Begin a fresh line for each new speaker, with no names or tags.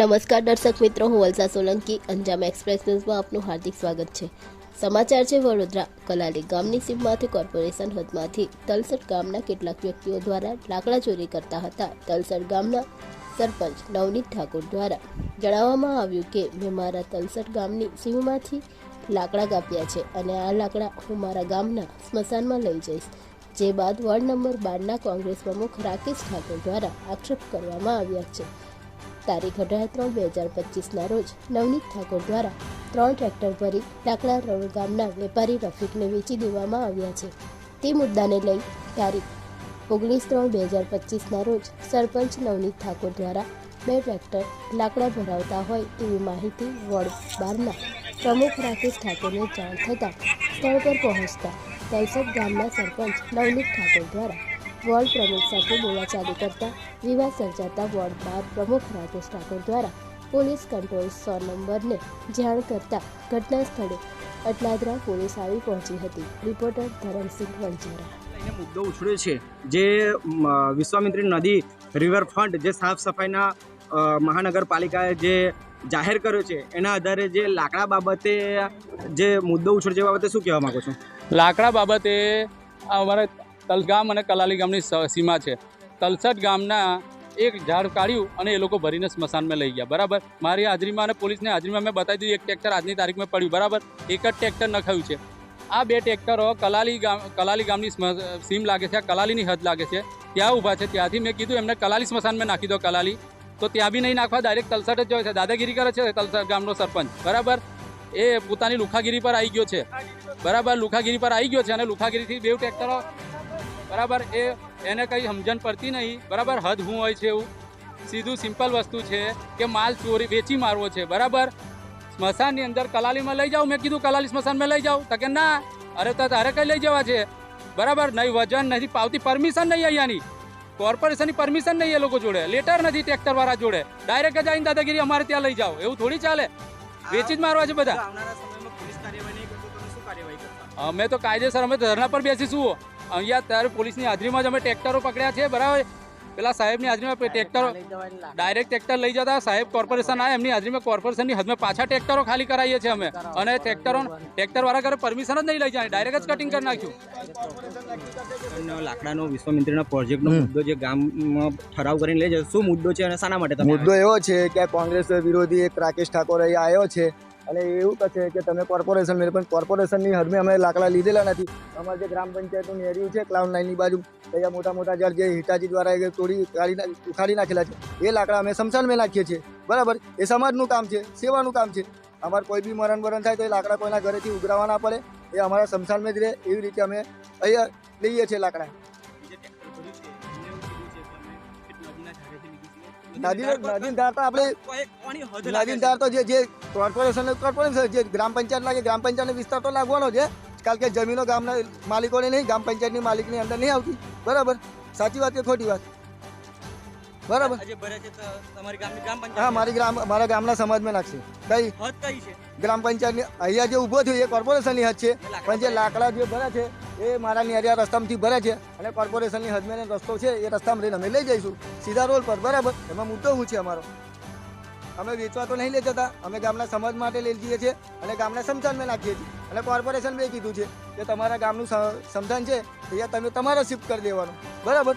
નમસ્કાર દર્શક મિત્રો, હું વલસા સોલંકી. અંજામ એક્સપ્રેસ ન્યૂઝમાં આપનું હાર્દિક સ્વાગત છે. સમાચાર છે વડોદરા. કલાલી ગામની સીમમાંથી, કોર્પોરેશન હદમાંથી તલસર ગામના કેટલાક વ્યક્તિઓ દ્વારા લાકડા ચોરી કરતા હતા. તલસર ગામના સરપંચ નવનીત ઠાકોર દ્વારા જણાવવામાં આવ્યું કે, મેં મારા તલસર ગામની સીમમાંથી લાકડા કાપ્યા છે અને આ લાકડા હું મારા ગામના સ્મશાનમાં લઈ જઈશ. જે બાદ વોર્ડ નંબર બારના કોંગ્રેસ પ્રમુખ રાકેશ ઠાકોર દ્વારા આક્ષેપ કરવામાં આવ્યા છે. તારીખ અઢાર ત્રણ બે હજાર પચીસના રોજ નવનીત ઠાકોર દ્વારા ત્રણ ટ્રેક્ટર ભરી લાકડા રોડ ગામના વેપારી રફીકને વેચી દેવામાં આવ્યા છે. તે મુદ્દાને લઈ તારીખ ઓગણીસ ત્રણ બે હજાર પચીસના રોજ સરપંચ નવનીત ઠાકોર દ્વારા બે ટ્રેક્ટર લાકડા ભરાવતા હોય એવી માહિતી વોર્ડ બારના પ્રમુખ રાકેશ ઠાકોરને જાણ થતાં સ્થળ પર પહોંચતા તલસદ ગામના સરપંચ નવનીત ઠાકોર દ્વારા વોર્ડ પ્રમુખ સાથે બોલાચાલી કરતા વિવાદ સર્જાતા વોર્ડ બાર પ્રમુખ રાજેશ ઠાકોર દ્વારા પોલીસ કંટ્રોલ સો નંબરને જાણ કરતા ઘટના સ્થળે અટલાદરા પોલીસ આવી પહોંચી હતી. રિપોર્ટર ધરમસિંહ વંજારા
મુદ્દો ઉછળ્યો છે જે વિશ્વામિત્રી નદી રિવરફ્રન્ટ જે સાફ સફાઈના મહાનગરપાલિકાએ જે જાહેર કર્યો છે એના આધારે જે લાકડા બાબતે જે મુદ્દો ઉછળ્યો છે એ બાબતે શું કહેવા માગો છો?
લાકડા બાબતે અમારે તલગામ અને કલાલી ગામની સીમા છે. તલસટ ગામના એક ઝાડ કાઢ્યું અને એ લોકો ભરીને સ્મશાનમાં લઈ ગયા. બરાબર? મારી હાજરીમાં અને પોલીસની હાજરીમાં મેં બતાવી દીધું, એક ટ્રેક્ટર આજની તારીખમાં પડ્યું. બરાબર? એક જ ટ્રેક્ટર નખાયું છે. આ બે ટ્રેક્ટરો કલાલી ગામ, કલાલી ગામની સીમ લાગે છે, આ કલાલીની હદ લાગે છે. ત્યાં ઊભા છે. ત્યાંથી મેં કીધું, એમને કલાલી સ્મશાનમાં નાખી દો કલાલી. તો ત્યાં બી નહીં નાખવા ડાયરેક્ટ તલસટ જ જોઈએ છે. દાદાગીરી કરે છે તલસટ ગામનો સરપંચ. બરાબર? એ પોતાની લુખાગીરી પર આવી ગયો છે. બરાબર? લુખાગીરી પર આવી ગયો છે અને લુખાગીરીથી બે ટ્રેક્ટરો બરાબર? એ એને કંઈ સમજણ પડતી નહીં. બરાબર? હદ હું હોય છે એવું. સીધું સિમ્પલ વસ્તુ છે કે માલ ચોરી વેચી મારવો છે. બરાબર? સ્મશાનની અંદર કલાલીમાં લઈ જાઉં મેં કીધું કલાલી સ્મશાનમાં લઈ જાઉં. તો કે ના અરે તો તારે કંઈ લઈ જવા છે? બરાબર? નહીં વજન નથી પાવતી પરમિશન નહીં અહીંયાની. કોર્પોરેશનની પરમિશન નહીં એ લોકો જોડે. લેટર નથી ટ્રેક્ટરવાળા જોડે. ડાયરેક્ટ જ આવીને દાદાગીરી અમારે ત્યાં લઈ જાઓ. એવું થોડી ચાલે? વેચી જ મારવા છે બધા. અમે તો કાયદેસર અમે ધરણા પર બેસીશું. અહીંયા ત્યારે પોલીસની હાજરીમાં જ અમે ટ્રેક્ટરો પકડ્યા છે બરાબર? પેલા સાહેબની હાજરીમાં ટ્રેક્ટરો ડાયરેક્ટ ટ્રેક્ટર લઈ જતા સાહેબ કોર્પોરેશન આવે એમની હાજરીમાં કોર્પોરેશનની હદમાં પાછા ટ્રેક્ટરો ખાલી કરાવીએ છીએ અમે. અને ટ્રેક્ટરો ટ્રેક્ટર વાળા ઘરે પરમિશન જ નહીં લઈ જાય ડાયરેક્ટ જ કટિંગ કરી નાખ્યું.
લાકડાનો વિશ્વામિત્રીના પ્રોજેક્ટનો મુદ્દો જે ગામમાં ઠરાવ કરીને લઈ જાય શું મુદ્દો છે અને શાના માટે તમે
મુદ્દો એવો છે કે કોંગ્રેસ વિરોધી એક રાકેશ ઠાકોર અહીંયા આવ્યો છે. અને એવું કહે છે કે તમે કોર્પોરેશન લે પણ કોર્પોરેશનની હરમે અમે લાકડા લીધેલા નથી. અમારે જે ગ્રામ પંચાયતનું એરિયું છે ક્લાઉન લાઇનની બાજુ, ત્યાં મોટા મોટા ઝાડ જે હિટાજી દ્વારા તોડી કાઢી ઉખાડી નાખેલા છે. એ લાકડા અમે શમશાનમાં નાખીએ છીએ. બરાબર? એ સમાજનું કામ છે, સેવાનું કામ છે. અમારે કોઈ બી મરણ બરણ થાય તો એ લાકડા કોઈના ઘરેથી ઉઘરાવા ના પડે. એ અમારા શમશાનમાં જ રહે, એવી રીતે અમે અહીંયા લઈએ છીએ લાકડા. નદી નદી ધાર તો આપણે નદીન ધાર તો જે જે કોર્પોરેશન કોર્પોરેશન જે ગ્રામ પંચાયત લાગે ગ્રામ પંચાયતનો વિસ્તાર તો લાગવાનો છે. કારણ કે જમીનો ગામના માલિકોને નહીં ગ્રામ પંચાયતની માલિકની અંદર નહીં આવતી. બરાબર? સાચી વાત કે ખોટી વાત? બરાબર. હા મારી ગ્રામ મારા ગામના સમાજમાં નાખશે. કઈ? ગ્રામ પંચાયતની અહીંયા જે ઊભો થયો એ કોર્પોરેશનની હદ છે. પણ જે લાકડા જે ભરે છે એ મારા નિયરિયા રસ્તામાંથી ભરે છે. અને કોર્પોરેશનની હદમે રસ્તો છે એ રસ્તામાં રહીને અમે લઈ જઈશું. સીધા રોડ પર બરાબર? એમાં મુદ્દો શું છે અમારો? અમે વેચવા તો નહીં લઈ જતા અમે ગામના સમાજ માટે લઈ જઈએ છીએ અને ગામના સમસાનમાં નાખીએ છીએ. અને કોર્પોરેશન બે કીધું છે કે તમારા ગામનું સમસાન છે અહીંયા તમે તમારા શિફ્ટ કરી દેવાનું. બરાબર?